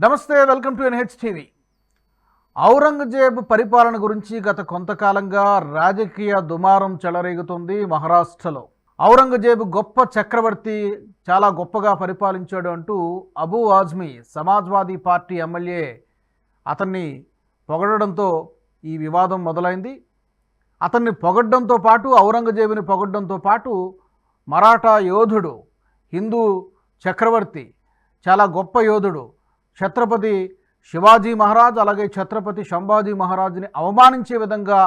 నమస్తే welcome to NH TV. Aurangzeb పరిపాలన గురించి గత కొంతకాలంగా రాజకీయ దుమారం చెలరేగుతుంది మహారాష్ట్రలో. ఔరంగజేబు గొప్ప చక్రవర్తి చాలా గొప్పగా పరిపాలించాడు అంటూ అబూ ఆజ్మీ సమాజ్వాదీ పార్టీ ఎమ్మెల్యే అతన్ని పొగడడంతో ఈ వివాదం మొదలైంది. అతన్ని పొగడ్డంతో పాటు ఔరంగజేబుని పొగడ్డంతో పాటు మరాఠా యోధుడు హిందూ చక్రవర్తి చాలా గొప్ప యోధుడు ఛత్రపతి శివాజీ మహారాజ్ అలాగే ఛత్రపతి శంభాజీ మహారాజుని అవమానించే విధంగా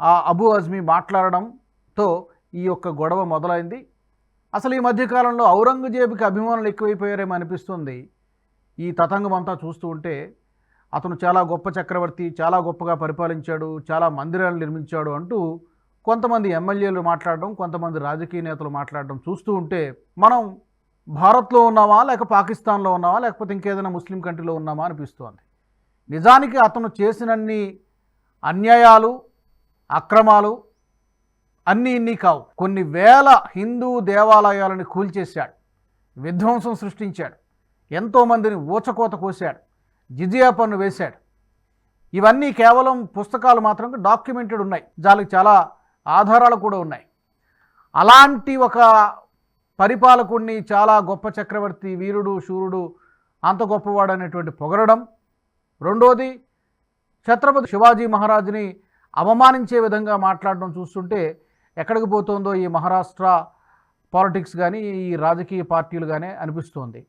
ఆ అబు అజ్మీ మాట్లాడడంతో ఈ యొక్క గొడవ మొదలైంది. అసలు ఈ మధ్యకాలంలో ఔరంగజేబుకి అభిమానులు ఎక్కువైపోయారేమో అనిపిస్తుంది. ఈ తతంగం అంతా చూస్తూ ఉంటే అతను చాలా గొప్ప చక్రవర్తి చాలా గొప్పగా పరిపాలించాడు చాలా మందిరాలు నిర్మించాడు అంటూ కొంతమంది ఎమ్మెల్యేలు మాట్లాడడం కొంతమంది రాజకీయ నేతలు మాట్లాడడం చూస్తూ ఉంటే మనం భారత్లో ఉన్నామా లేక పాకిస్తాన్లో ఉన్నామా లేకపోతే ఇంకేదైనా ముస్లిం కంట్రీలో ఉన్నామా అనిపిస్తోంది. నిజానికి అతను చేసినన్ని అన్యాయాలు అక్రమాలు అన్నీ ఇన్ని కావు. కొన్ని వేల హిందూ దేవాలయాలను కూల్చేశాడు. విధ్వంసం సృష్టించాడు. ఎంతోమందిని ఊచకోత కోశాడు. జిజియా పన్ను వేశాడు. ఇవన్నీ కేవలం పుస్తకాలు మాత్రం డాక్యుమెంటెడ్ ఉన్నాయి. దానికి చాలా ఆధారాలు కూడా ఉన్నాయి. అలాంటి ఒక పరిపాలకుడిని చాలా గొప్ప చక్రవర్తి వీరుడు శూరుడు అంత గొప్పవాడు అనేటువంటి పొగరడం. రెండోది ఛత్రపతి శివాజీ మహారాజుని అవమానించే విధంగా మాట్లాడడం చూస్తుంటే ఎక్కడికి పోతుందో ఈ మహారాష్ట్ర పాలిటిక్స్ కానీ ఈ రాజకీయ పార్టీలు కానీ అనిపిస్తోంది.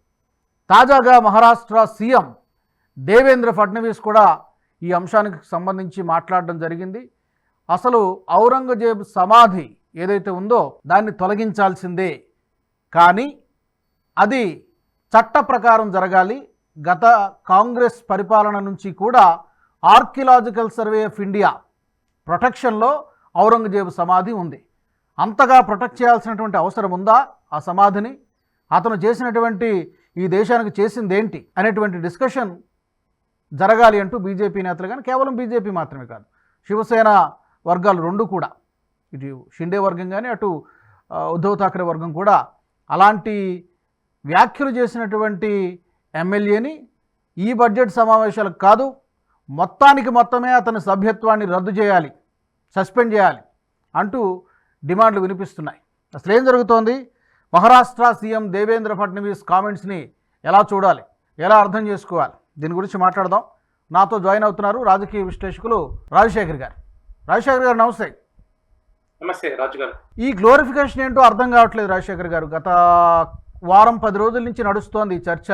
తాజాగా మహారాష్ట్ర సీఎం దేవేంద్ర ఫడ్నవీస్ కూడా ఈ అంశానికి సంబంధించి మాట్లాడడం జరిగింది. అసలు ఔరంగజేబ్ సమాధి ఏదైతే ఉందో దాన్ని తొలగించాల్సిందే కానీ అది చట్ట ప్రకారం జరగాలి. గత కాంగ్రెస్ పరిపాలన నుంచి కూడా ఆర్కియలాజికల్ సర్వే ఆఫ్ ఇండియా ప్రొటెక్షన్లో ఔరంగజేబు సమాధి ఉంది. అంతగా ప్రొటెక్ట్ చేయాల్సినటువంటి అవసరం ఉందా? ఆ సమాధిని? అతను చేసినటువంటి ఈ దేశానికి చేసింది ఏంటి అనేటువంటి డిస్కషన్ జరగాలి అంటూ బీజేపీ నేతలు కానీ కేవలం బీజేపీ మాత్రమే కాదు శివసేన వర్గాలు రెండు కూడా. ఇటు షిండే వర్గం కానీ అటు ఉద్ధవ్ ఠాక్రే వర్గం కూడా అలాంటి వ్యాఖ్యలు చేసినటువంటి ఎమ్మెల్యేని ఈ బడ్జెట్ సమావేశాలకు కాదు మొత్తానికి మొత్తమే అతని సభ్యత్వాన్ని రద్దు చేయాలి సస్పెండ్ చేయాలి అంటూ డిమాండ్లు వినిపిస్తున్నాయి. అసలు ఏం జరుగుతోంది? మహారాష్ట్ర సీఎం దేవేంద్ర ఫడ్నవీస్ కామెంట్స్ని ఎలా చూడాలి? ఎలా అర్థం చేసుకోవాలి? దీని గురించి మాట్లాడదాం. నాతో జాయిన్ అవుతున్నారు రాజకీయ విశ్లేషకులు రాజశేఖర్ గారు. రాజశేఖర్ గారు నమస్తే. నమస్తే రాజు గారు. ఈ గ్లోరిఫికేషన్ ఏంటో అర్థం కావట్లేదు రాజశేఖర్ గారు. గత వారం పది రోజుల నుంచి నడుస్తోంది ఈ చర్చ.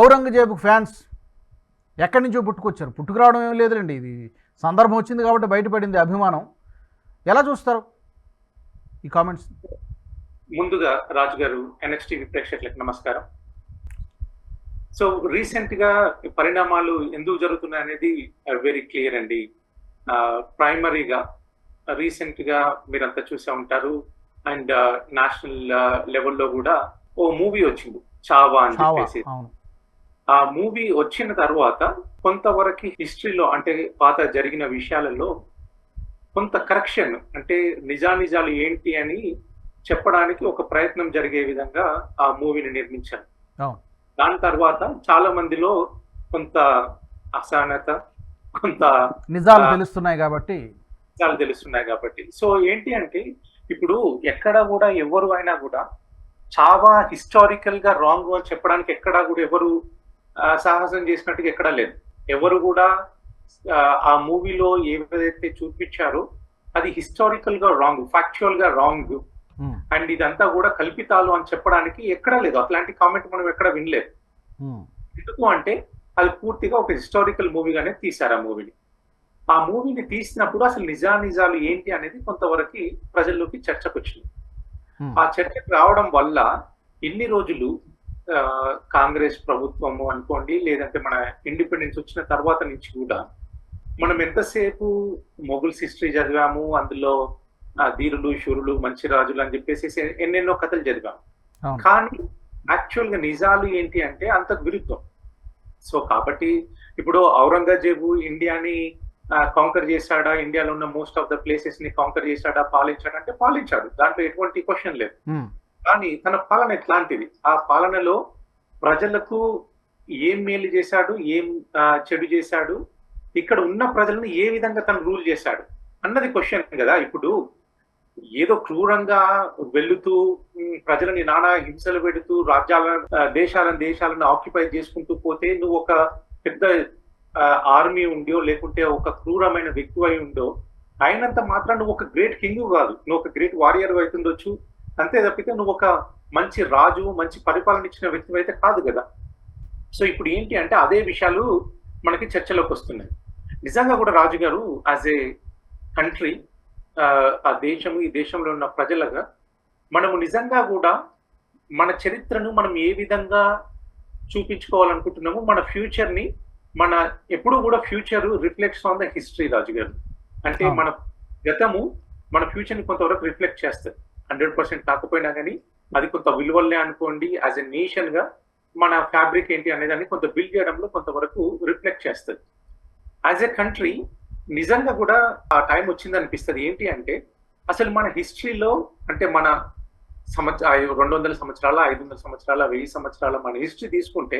ఔరంగజేబు ఫ్యాన్స్ ఎక్కడి నుంచో పుట్టుకొచ్చారు. పుట్టుకురావడం ఏం లేదులేండి. ఇది సందర్భం వచ్చింది కాబట్టి బయటపడింది అభిమానం. ఎలా చూస్తారు ఈ కామెంట్స్? ముందుగా రాజు గారు ఎన్ఎక్స్టీవీ ప్రేక్షకులకు నమస్కారం. సో రీసెంట్గా ఈ పరిణామాలు ఎందుకు జరుగుతున్నాయి అనేది వెరీ క్లియర్ అండి. ప్రైమరీగా రీసెంట్గా మీరంతా చూసే ఉంటారు. అండ్ నేషనల్ లెవెల్లో కూడా ఓ మూవీ వచ్చింది. చావా అని చెప్పేసి. ఆ మూవీ వచ్చిన తర్వాత కొంతవరకు హిస్టరీలో అంటే పాత జరిగిన విషయాలలో కొంత కరెక్షన్ అంటే నిజానిజాలు ఏంటి అని చెప్పడానికి ఒక ప్రయత్నం జరిగే విధంగా ఆ మూవీని నిర్మించారు. అవును. దాని తర్వాత చాలా మందిలో కొంత అసహనత కొంత నిజాలు. తెలుస్తున్నాయి కాబట్టి నిజాలు తెలుస్తున్నాయి కాబట్టి. సో ఏంటి అంటే ఇప్పుడు ఎక్కడ కూడా ఎవరు అయినా కూడా చాలా హిస్టారికల్గా రాంగ్ అని చెప్పడానికి ఎక్కడా కూడా ఎవరు సాహసం చేసినట్టుగా ఎక్కడా లేదు. ఎవరు కూడా ఆ, మూవీలో ఏదైతే చూపించారో అది హిస్టారికల్గా రాంగ్ ఫ్యాక్చువల్గా రాంగ్ ఉమ్, అండ్ ఇదంతా కూడా కల్పితాలు అని చెప్పడానికి ఎక్కడా లేదు. అట్లాంటి కామెంట్ మనం ఎక్కడ వినలేదు. ఉమ్, ఎందుకు అంటే అది పూర్తిగా ఒక హిస్టారికల్ మూవీగానే తీశారు ఆ మూవీని ఆ మూవీని తీసినప్పుడు అసలు నిజానిజాలు ఏంటి అనేది కొంతవరకు ప్రజల్లోకి చర్చకు వచ్చింది ఆ చర్చకు రావడం వల్ల ఇన్ని రోజులు ఆ, కాంగ్రెస్ ప్రభుత్వము అనుకోండి లేదంటే మన ఇండిపెండెన్స్ వచ్చిన తర్వాత నుంచి కూడా మనం ఎంతసేపు మొగుల్స్ హిస్టరీ చదివాము అందులో ఆ, ధీరులు శూరులు మంచి రాజులు అని చెప్పేసి ఎన్నెన్నో కథలు చదివాము. కానీ యాక్చువల్గా నిజాలు ఏంటి అంటే అంతకు విరుద్ధం సో కాబట్టి ఇప్పుడు ఔరంగజేబు ఇండియాని కాంకర్ చేశాడా ఇండియాలో ఉన్న మోస్ట్ ఆఫ్ ద ప్లేసెస్ని కాంకర్ చేశాడా పాలించాడా? అంటే పాలించాడు. దాంట్లో ఎటువంటి క్వశ్చన్ లేదు. ఉమ్, కానీ తన పాలన ఎట్లాంటిది? ఆ పాలనలో ప్రజలకు ఏం మేలు చేశాడు ఏం చెడు చేశాడు ఇక్కడ ఉన్న ప్రజలను ఏ విధంగా తను రూల్ చేశాడు అన్నది క్వశ్చన్ కదా. ఇప్పుడు ఏదో క్రూరంగా వెళుతూ ప్రజలని నానా హింసలు పెడుతూ రాజ్యాల దేశాలను దేశాలను ఆక్యుపై చేసుకుంటూ పోతే నువ్వు ఒక పెద్ద ఆర్మీ ఉండియో లేకుంటే ఒక క్రూరమైన వ్యక్తి అయి ఉండో అయినంత మాత్రం నువ్వు ఒక గ్రేట్ కింగ్ కాదు. నువ్వు ఒక గ్రేట్ వారియర్ అవుతుండొచ్చు అంతే తప్పితే నువ్వు ఒక మంచి రాజు మంచి పరిపాలన ఇచ్చిన వ్యక్తి అయితే కాదు కదా. సో ఇప్పుడు ఏంటి అంటే అదే విషయాలు మనకి చర్చలోకి వస్తున్నాయి. నిజంగా కూడా రాజు గారు యాజ్ ఏ కంట్రీ ఆ దేశము ఈ దేశంలో ఉన్న ప్రజలుగా మనము నిజంగా కూడా మన చరిత్రను మనం ఏ విధంగా చూపించుకోవాలనుకుంటున్నాము మన ఫ్యూచర్ని మన ఎప్పుడు కూడా future reflects on the history Raju గారు అంటే. మన గతము మన ఫ్యూచర్ని కొంతవరకు రిఫ్లెక్ట్ చేస్తుంది హండ్రెడ్ పర్సెంట్ కాకపోయినా కానీ అది కొంత విలువలే అనుకోండి యాజ్ ఎ నేషన్గా మన ఫ్యాబ్రిక్ ఏంటి అనే దాన్ని కొంత బిల్డ్ చేయడంలో కొంతవరకు రిఫ్లెక్ట్ చేస్తుంది యాజ్ ఎ కంట్రీ నిజంగా కూడా ఆ టైం వచ్చింది అనిపిస్తుంది ఏంటి అంటే అసలు మన హిస్టరీలో అంటే మన సంవత్సర రెండు వందల సంవత్సరాల ఐదు వందల సంవత్సరాల వెయ్యి సంవత్సరాల మన హిస్టరీ తీసుకుంటే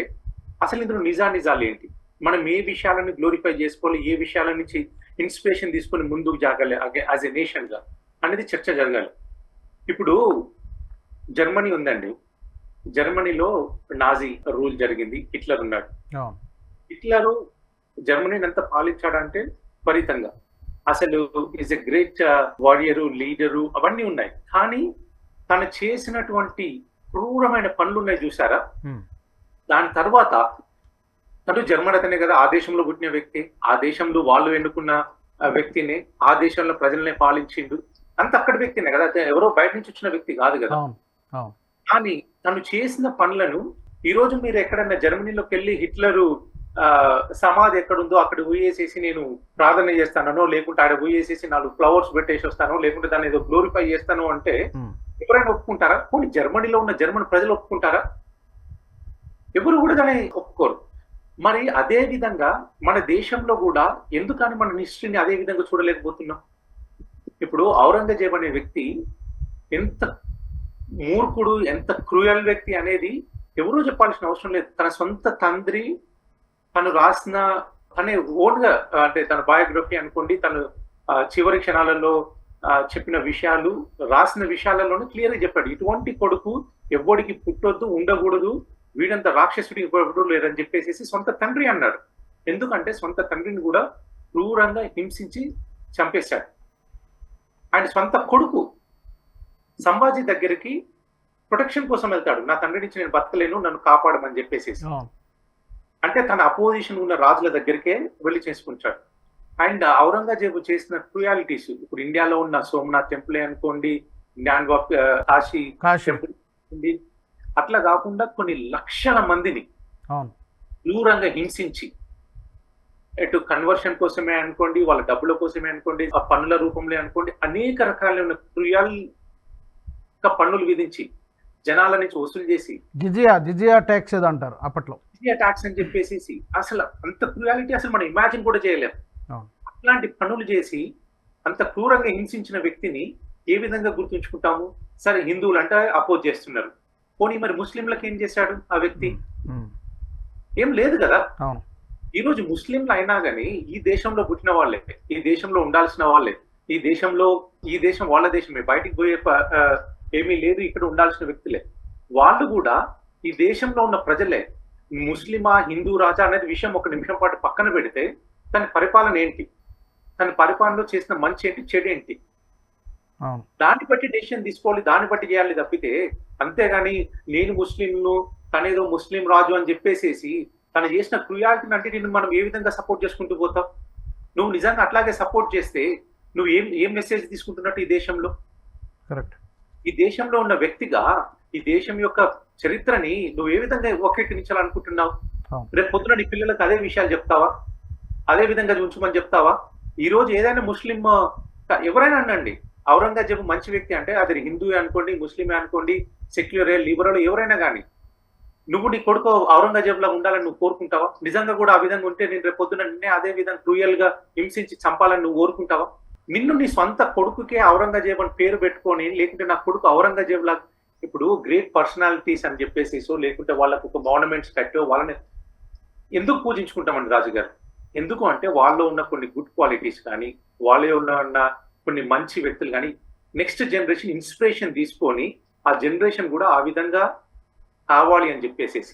అసలు ఇందులో నిజా నిజాలు ఏంటి? మనం ఏ విషయాలను గ్లోరిఫై చేసుకోవాలి ఏ విషయాల నుంచి ఇన్స్పిరేషన్ తీసుకొని ముందుకు జాగాలి యాజ్ ఎ నేషన్గా అనేది చర్చ జరగాలి. ఇప్పుడు జర్మనీ ఉందండి. జర్మనీలో నాజీ రూల్ జరిగింది. హిట్లర్ ఉన్నాడు. హిట్లర్ జర్మనీని ఎంత పాలించాడంటే ఫలితంగా. అసలు is a great warrior leader అవన్నీ ఉన్నాయి. కానీ తను చేసినటువంటి క్రూరమైన పనులు ఉన్నాయి చూసారా. దాని తర్వాత తను జర్మన్ అతనే కదా ఆ దేశంలో పుట్టిన వ్యక్తి. ఆ దేశంలో వాళ్ళు ఎన్నుకున్న వ్యక్తిని ఆ దేశంలో ప్రజల్ని పాలించిండు. అంత అక్కడి వ్యక్తినే కదా ఎవరో బయట నుంచి వచ్చిన వ్యక్తి కాదు కదా. కానీ తను చేసిన పనులను ఈ రోజు మీరు ఎక్కడన్నా జర్మనీలోకి వెళ్ళి హిట్లరు ఆ, సమాధి ఎక్కడుందో అక్కడ పోయేసేసి నేను ప్రార్థన చేస్తానో లేకుంటే ఆడ పోయేసేసి నాలుగు ఫ్లవర్స్ పెట్టేసి వస్తానో లేకుంటే దాన్ని ఏదో గ్లోరిఫై చేస్తాను అంటే. ఎవరైనా ఒప్పుకుంటారా? పోనీ జర్మనీలో ఉన్న జర్మన్ ప్రజలు ఒప్పుకుంటారా? ఎవరు కూడా దాన్ని ఒప్పుకోరు. మరి అదే విధంగా మన దేశంలో కూడా ఎందుకని మన హిస్టరీని అదే విధంగా చూడలేకపోతున్నాం? ఇప్పుడు ఔరంగజేబ్ అనే వ్యక్తి ఎంత మూర్ఖుడు ఎంత క్రూయల్ వ్యక్తి అనేది ఎవరూ చెప్పాల్సిన అవసరం లేదు. తన సొంత తండ్రి తను రాసిన తనే ఓన్గా అంటే తన బయోగ్రఫీ అనుకోండి తను చివరి క్షణాలలో చెప్పిన విషయాలు రాసిన విషయాలలోనే క్లియర్గా చెప్పాడు. ఇటువంటి కొడుకు ఎవ్వడికి పుట్టొద్దు ఉండకూడదు. వీడంత రాక్షసుడికి ఎవ్వడు లేరని చెప్పేసి సొంత తండ్రి అన్నాడు. ఎందుకంటే సొంత తండ్రిని కూడా క్రూరంగా హింసించి చంపేశాడు. ఆయన సొంత కొడుకు సంభాజీ దగ్గరికి ప్రొటెక్షన్ కోసం వెళ్తాడు. నా తండ్రి నుంచి నేను బతకలేను నన్ను కాపాడమని చెప్పేసి అవును. అంటే తన అపోజిషన్ ఉన్న రాజుల దగ్గరికే వెళ్ళి చేసుకుంటాడు. అండ్ ఔరంగజేబు చేసిన క్రుయాలిటీస్ ఇప్పుడు ఇండియాలో ఉన్న సోమనాథ్ టెంపుల్ అనుకోండి జ్ఞాన్ కాశీ టెంపుల్. అట్లా కాకుండా కొన్ని లక్షల మందిని క్రూరంగా హింసించి ఎటు కన్వర్షన్ కోసమే అనుకోండి వాళ్ళ డబ్బుల కోసమే అనుకోండి ఆ పన్నుల రూపంలో అనుకోండి అనేక రకాలైన క్రుయాల్ పన్నులు విధించి జనాల నుంచి వసూలు చేసి జిజియా జిజియా ట్యాక్స్ అంటారు అప్పట్లో? ట్యాక్స్ అని చెప్పేసి అసలు అంత క్రూయాలిటీ అసలు మనం ఇమాజిన్ కూడా చేయలేం. అవును. అట్లాంటి పనులు చేసి అంత క్రూరంగా హింసించిన వ్యక్తిని ఏ విధంగా గుర్తుంచుకుంటాము? సరే హిందువులు అంటే అపోజ్ చేస్తున్నారు. పోనీ మరి ముస్లింలకు ఏం చేశాడు ఆ వ్యక్తి. ఏం లేదు కదా. అవును. ఈ రోజు ముస్లింలు అయినా గానీ ఈ దేశంలో పుట్టిన వాళ్ళే. ఈ దేశంలో ఉండాల్సిన వాళ్ళే. ఈ దేశంలో ఈ దేశం వాళ్ళ దేశమే. బయటికి పోయే ఏమీ లేదు. ఇక్కడ ఉండాల్సిన వ్యక్తులే. వాళ్ళు కూడా ఈ దేశంలో ఉన్న ప్రజలే. ముస్లిమా హిందూ రాజా అనేది విషయం ఒక నిమిషం పాటు పక్కన పెడితే తన పరిపాలన ఏంటి? తన పరిపాలనలో చేసిన మంచి ఏంటి? చెడు ఏంటి? దాన్ని బట్టి డెసిషన్ తీసుకోవాలి దాన్ని బట్టి చేయాలి తప్పితే అంతేగాని నేను ముస్లింను తనేదో ముస్లిం రాజు అని చెప్పేసేసి తను చేసిన క్రుయాలిటీని అంటే నేను మనం ఏ విధంగా సపోర్ట్ చేసుకుంటూ పోతావు నువ్వు నిజంగా అట్లాగే సపోర్ట్ చేస్తే నువ్వు ఏం ఏం మెసేజ్ తీసుకుంటున్నట్టు ఈ దేశంలో? కరెక్ట్. ఈ దేశంలో ఉన్న వ్యక్తిగా ఈ దేశం యొక్క చరిత్రని నువ్వు ఏ విధంగా వక్రీకరించాలనుకుంటున్నావు అవును. రేపు పొద్దున నీ పిల్లలకు అదే విషయాలు చెప్తావా? అదే విధంగా ఉంచమని చెప్తావా? ఈ రోజు ఏదైనా ముస్లిం ఎవరైనా అనండి ఔరంగజేబు మంచి వ్యక్తి అంటే అది హిందూ అనుకోండి ముస్లిమే అనుకోండి సెక్యులరే లిబరల్ ఎవరైనా కానీ నువ్వు నీ కొడుకు ఔరంగజేబులా ఉండాలని నువ్వు కోరుకుంటావా? నిజంగా కూడా ఆ విధంగా ఉంటే నేను రేపు పొద్దున నిన్నే అదే విధంగా క్రూయల్గా హింసించి చంపాలని నువ్వు కోరుకుంటావా? నిన్ను నీ సొంత కొడుకుకే ఔరంగజేబు అని పేరు పెట్టుకొని లేకుంటే నా కొడుకు ఔరంగజేబ్ లాగా ఇప్పుడు గ్రేట్ పర్సనాలిటీస్ అని చెప్పేసి సో లేకుంటే వాళ్ళకు ఒక మౌనమెంట్స్ కట్టో వాళ్ళని ఎందుకు పూజించుకుంటామండి రాజు గారు ఎందుకు అంటే వాళ్ళలో ఉన్న కొన్ని గుడ్ క్వాలిటీస్ కానీ వాళ్ళే ఉన్న కొన్ని మంచి వ్యక్తులు కానీ నెక్స్ట్ జనరేషన్ ఇన్స్పిరేషన్ తీసుకొని ఆ జనరేషన్ కూడా ఆ విధంగా కావాలి అని చెప్పేసేసి.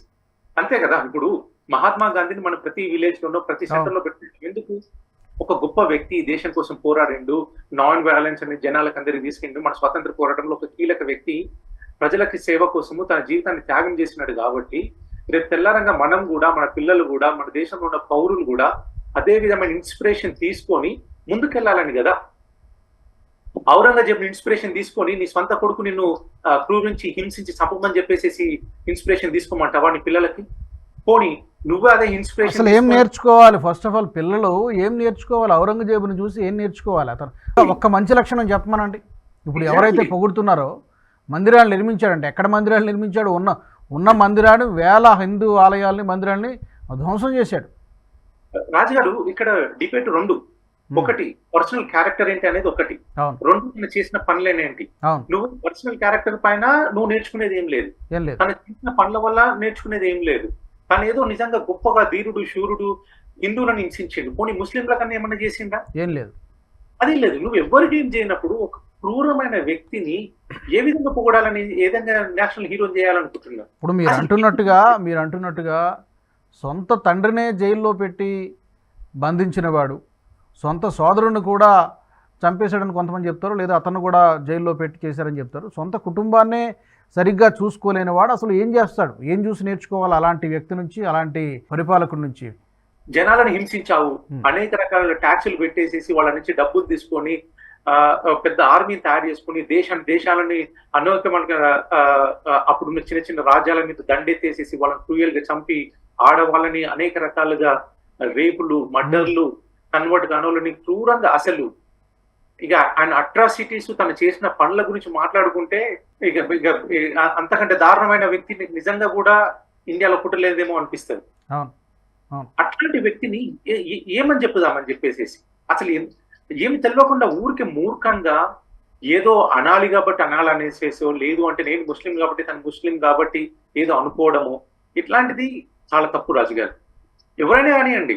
అంతే కదా? ఇప్పుడు మహాత్మా గాంధీని మనం ప్రతి విలేజ్ లోనో ప్రతి సెంటర్లో ఎందుకు? ఒక గొప్ప వ్యక్తి దేశం కోసం పోరాడిండు నాన్ వైలెన్స్ అనే జనాలకు అందరికి తీసుకెళ్ళి మన స్వాతంత్ర పోరాటంలో ఒక కీలక వ్యక్తి ప్రజలకి సేవ కోసము తన జీవితాన్ని త్యాగం చేసినాడు కాబట్టి రేపు తెల్లారంగా మనం కూడా మన పిల్లలు కూడా మన దేశంలో ఉన్న పౌరులు కూడా అదే విధమైన ఇన్స్పిరేషన్ తీసుకొని ముందుకెళ్ళాలని కదా? ఔరంగజేబ్ ఇన్స్పిరేషన్ తీసుకొని నీ స్వంత కొడుకు నిన్ను ఆ, క్రూరించి హింసించి చంపమని చెప్పేసి ఇన్స్పిరేషన్ తీసుకోమంటావా నీ పిల్లలకి? పోనీ నువ్వే అదే ఇన్స్పిరేషన్ అసలు ఏం నేర్చుకోవాలి? ఫస్ట్ ఆఫ్ ఆల్ పిల్లలు ఏం నేర్చుకోవాలి? ఔరంగజేబుని చూసి ఏం నేర్చుకోవాలి? అతను ఒక్క మంచి లక్షణం చెప్పమనండి. ఇప్పుడు ఎవరైతే. పొగుడుతున్నారో మందిరాలు నిర్మించాడంటే ఎక్కడ మందిరాలు నిర్మించాడు? ఉన్న ఉన్న మందిరాన్ని వేల హిందూ ఆలయాల్ని మందిరాల్ని ధ్వంసం చేశాడు. రాజుగారు ఇక్కడ డిబేట్ రెండు. ఒకటి పర్సనల్ క్యారెక్టర్ ఏంటి అనేది ఒకటి. రెండు తను చేసిన పనులేనేంటి? నువ్వు పర్సనల్ క్యారెక్టర్ పైన నువ్వు నేర్చుకునేది ఏం లేదు. ఏం లేదు. తను చేసిన పనుల వల్ల నేర్చుకునేది ఏం లేదు. తను ఏదో నిజంగా గొప్పగా ధీరుడు శూరుడు హిందువులను హింసించిండు. పోనీ ముస్లింల కన్నా ఏమన్నా చేసిండా ఏం లేదు. అది లేదు. నువ్వు ఎవరికి ఏం చేయనప్పుడు ఒక క్రూరమైన వ్యక్తిని ఏ విధంగా పొగడాలని ఏ విధంగా నేషనల్ హీరో చేయాలనుకుంటున్నావు? ఇప్పుడు మీరు అంటున్నట్టుగా మీరు అంటున్నట్టుగా సొంత తండ్రినే జైల్లో పెట్టి బంధించినవాడు సొంత సోదరుని కూడా చంపేశాడని కొంతమంది చెప్తారు లేదా అతను కూడా జైల్లో పెట్టి చేశారని చెప్తారు. సొంత కుటుంబాన్నే సరిగ్గా చూసుకోలేని వాడు అసలు ఏం చేస్తాడు? ఏం చూసి నేర్చుకోవాలి అలాంటి వ్యక్తి నుంచి అలాంటి పరిపాలకుడి నుంచి? జనాలను హింసించావు. అనేక రకాల ట్యాక్సులు పెట్టేసేసి వాళ్ళ నుంచి డబ్బులు తీసుకొని పెద్ద ఆర్మీని తయారు చేసుకుని దేశాన్ని దేశాలని అనేకమైన అప్పుడున్న చిన్న చిన్న రాజ్యాల మీద దండెత్తేసేసి వాళ్ళని క్రూయల్గా చంపి ఆడవాళ్ళని అనేక రకాలుగా రేపులు మర్డర్లు కన్వర్ట్ కానోళ్ళని క్రూరంగా అసలు ఇక ఆయన అట్రాసిటీస్ తను చేసిన పనుల గురించి మాట్లాడుకుంటే ఇక ఇక అంతకంటే దారుణమైన వ్యక్తిని నిజంగా కూడా ఇండియాలో పుట్టలేదేమో అనిపిస్తుంది. అట్లాంటి వ్యక్తిని ఏమని చెప్పుదామని చెప్పేసేసి? అసలు ఏమి తెలియకుండా ఊరికే మూర్ఖంగా ఏదో అనాలి కాబట్టి అనాలనేసేసో లేదు అంటే నేను ముస్లిం కాబట్టి తను ముస్లిం కాబట్టి ఏదో అనుకోవడము ఇట్లాంటిది చాలా తప్పు రాజుగారు. ఎవరైనా కానివ్వండి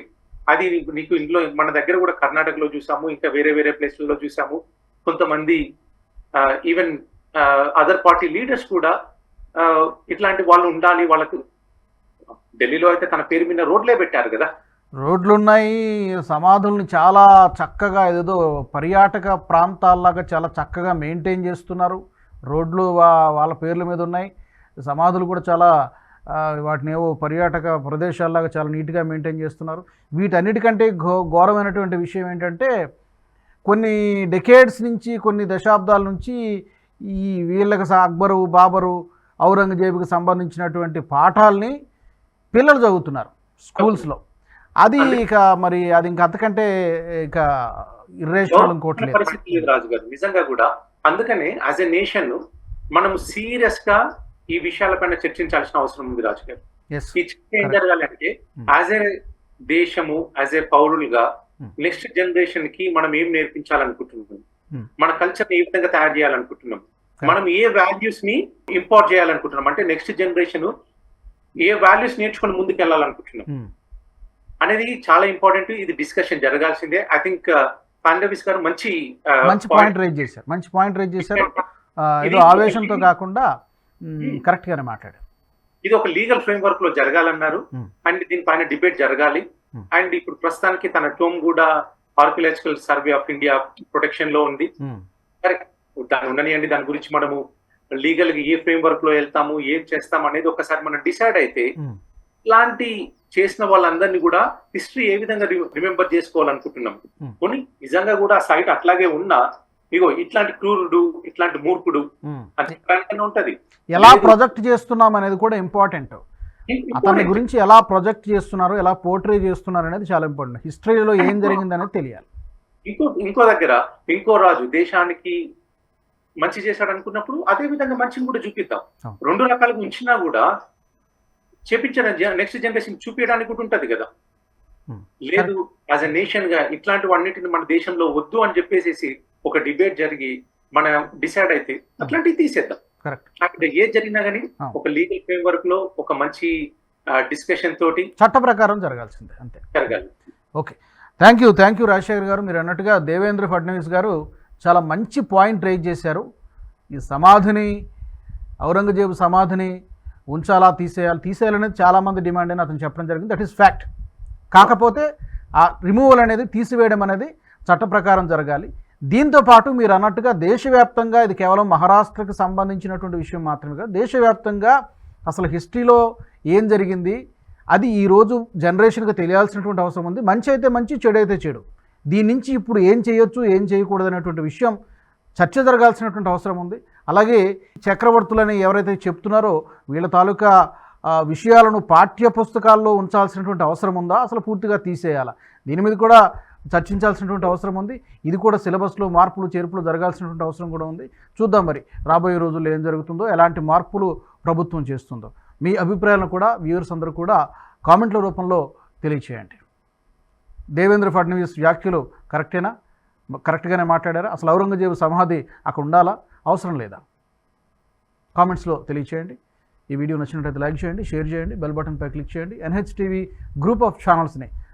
అది నీకు ఇంట్లో మన దగ్గర కూడా కర్ణాటకలో చూసాము ఇంకా వేరే వేరే ప్లేస్లలో చూసాము. కొంతమంది ఈవెన్ అదర్ పార్టీ లీడర్స్ కూడా ఇట్లాంటి వాళ్ళు ఉండాలి వాళ్ళకు ఢిల్లీలో అయితే తన పేరు మీద రోడ్లే పెట్టారు కదా. రోడ్లు ఉన్నాయి సమాధుల్ని చాలా చక్కగా ఏదో పర్యాటక ప్రాంతాల్లాగా చాలా చక్కగా మెయింటైన్ చేస్తున్నారు. రోడ్లు వాళ్ళ పేర్ల మీద ఉన్నాయి. సమాధులు కూడా చాలా వాటిని ఏవో పర్యాటక ప్రదేశాల్లాగా చాలా నీట్గా మెయింటైన్ చేస్తున్నారు. వీటన్నిటికంటే ఘో ఘోరమైనటువంటి విషయం ఏంటంటే కొన్ని డెకేడ్స్ నుంచి కొన్ని దశాబ్దాల నుంచి ఈ వీళ్ళకి అక్బరు బాబరు ఔరంగజేబుకి సంబంధించినటువంటి పాఠాలని పిల్లలు చదువుతున్నారు స్కూల్స్లో. అది ఇక మరి అది ఇంక అంతకంటే ఇక ఇర్రేషనల్ ఇంకోటి లేదు పరిస్థితి లేదు రాజు గారు నిజంగా కూడా. అందుకనే యాజ్ ఎ నేషన్ మనం సీరియస్గా ఈ విషయాలపైన చర్చించాల్సిన అవసరం ఉంది రాజు గారు ఈ చర్చ ఏం Correct. జరగాలి అంటే Hmm. యాజ్ ఎ దేశము యాజ్ ఎ పౌరులుగా Hmm. నెక్స్ట్ జనరేషన్కి మనం ఏం నేర్పించాలనుకుంటున్నాం Hmm. మన కల్చర్ ఏ విధంగా తయారు చేయాలనుకుంటున్నాం. మనం ఏ వాల్యూస్ని ఇంపోర్ట్ చేయాలనుకుంటున్నాం అంటే నెక్స్ట్ జనరేషన్ ఏ వాల్యూస్ నేర్చుకొని ముందుకు వెళ్ళాలనుకుంటున్నాం. అనేది చాలా ఇంపార్టెంట్ ఇది డిస్కషన్ జరగాల్సిందే ఐ థింక్ పాండవిస్ గారు మంచి ఆ, మంచి పాయింట్ రేజ్ చేశారు మంచి పాయింట్ రేజ్ చేశారు ఏదో ఇది- ఆవేశంతో కాకుండా Hmm. కరెక్ట్గానే మాట్లాడారు. ఇది ఒక లీగల్ ఫ్రేమ్వర్క్లో జరగాలన్నారు. అండ్ దీనిపైన డిబేట్ జరగాలి. అండ్ ఇప్పుడు ప్రస్తుతానికి తన టోమ్ కూడా ఆర్కియలాజికల్ సర్వే ఆఫ్ ఇండియా ప్రొటెక్షన్లో ఉంది సరే దాని ఉండనియండి దాని గురించి మనము లీగల్గా ఏ ఫ్రేమ్వర్క్లో వెళ్తాము ఏం చేస్తాం అనేది ఒకసారి మనం డిసైడ్ అయితే ఇలాంటి చేసిన వాళ్ళందరినీ కూడా హిస్టరీ ఏ విధంగా రిమెంబర్ చేసుకోవాలనుకుంటున్నాం. కొన్ని నిజంగా కూడా సైట్ అట్లాగే ఉన్నా ఇగో ఇట్లాంటి క్రూరుడు ఇట్లాంటి మూర్ఖుడు. అని ఉంటది ఎలా. ప్రొజెక్ట్ చేస్తున్నాం అనేది కూడా ఇంపార్టెంట్ అతని గురించి ఎలా ప్రొజెక్ట్ చేస్తున్నారు ఎలా పోర్ట్రే చేస్తున్నారు అనేది చాలా ఇంపార్టెంట్ హిస్టరీలో ఏం జరిగింది అనేది తెలియాలి ఇంకో ఇంకో దగ్గర ఇంకో రాజు దేశానికి మంచి చేశాడు అనుకున్నప్పుడు అదే విధంగా మంచిని కూడా చూపిద్దాం. రెండు రకాలుగా ఉంచినా కూడా చేపించిన నెక్స్ట్ జనరేషన్ చూపించడానికి కూడా ఉంటది కదా. లేదు యాజ్ అ నేషన్గా ఇట్లాంటివన్నిటిని మన దేశంలో వద్దు అని చెప్పేసి ఒక డిబేట్ జరిగి మన డిసైడ్ అయితే అట్లాంటివి తీసేద్దాం. కరెక్ట్. అక్కడ ఏది జరిగినా కానీ. ఒక లీగల్ ఫ్రేమ్వర్క్లో ఒక మంచి డిస్కషన్ తోటి చట్ట ప్రకారం జరగాల్సిందే అంతే. జరగాలి. Okay. Thank you thank you Rajashekar గారు. మీరు అన్నట్టుగా దేవేంద్ర ఫడ్నవీస్ గారు చాలా మంచి పాయింట్ రైజ్ చేశారు. ఈ సమాధిని ఔరంగజేబు సమాధిని ఉంచాలా తీసేయాలి తీసేయాలనేది చాలామంది డిమాండ్ అని అతను చెప్పడం జరిగింది. That is fact. కాకపోతే ఆ రిమూవల్ అనేది తీసివేయడం అనేది చట్ట ప్రకారం జరగాలి. దీంతో పాటు మీరు అన్నట్టుగా దేశవ్యాప్తంగా ఇది కేవలం మహారాష్ట్రకు సంబంధించినటువంటి విషయం మాత్రమే కాదు దేశవ్యాప్తంగా అసలు హిస్టరీలో ఏం జరిగింది అది ఈరోజు జనరేషన్కి తెలియాల్సినటువంటి అవసరం ఉంది. మంచి అయితే మంచి చెడు అయితే చెడు. దీని నుంచి ఇప్పుడు ఏం చేయొచ్చు ఏం చేయకూడదు అనేటువంటి విషయం చర్చ జరగాల్సినటువంటి అవసరం ఉంది. అలాగే చక్రవర్తులని ఎవరైతే చెప్తున్నారో వీళ్ళ తాలూకా విషయాలను పాఠ్య పుస్తకాల్లో ఉంచాల్సినటువంటి అవసరం ఉందా అసలు పూర్తిగా తీసేయాలా? దీని మీద కూడా చర్చించాల్సినటువంటి అవసరం ఉంది. ఇది కూడా సిలబస్లో మార్పులు చేర్పులు జరగాల్సినటువంటి అవసరం కూడా ఉంది. చూద్దాం మరి రాబోయే రోజుల్లో ఏం జరుగుతుందో ఎలాంటి మార్పులు ప్రభుత్వం చేస్తుందో. మీ అభిప్రాయాలను కూడా వ్యూవర్స్ అందరూ కూడా కామెంట్ల రూపంలో తెలియచేయండి. దేవేంద్ర ఫడ్నవీస్ వ్యాఖ్యలు కరెక్టేనా? కరెక్ట్గానే మాట్లాడారా? అసలు ఔరంగజేబు సమాధి అక్కడ ఉండాలా? అవసరం లేదా? కామెంట్స్లో తెలియచేయండి. ఈ వీడియో నచ్చినట్లయితే లైక్ చేయండి షేర్ చేయండి బెల్ బటన్పై క్లిక్ చేయండి. NH TV group of ఛానల్స్ని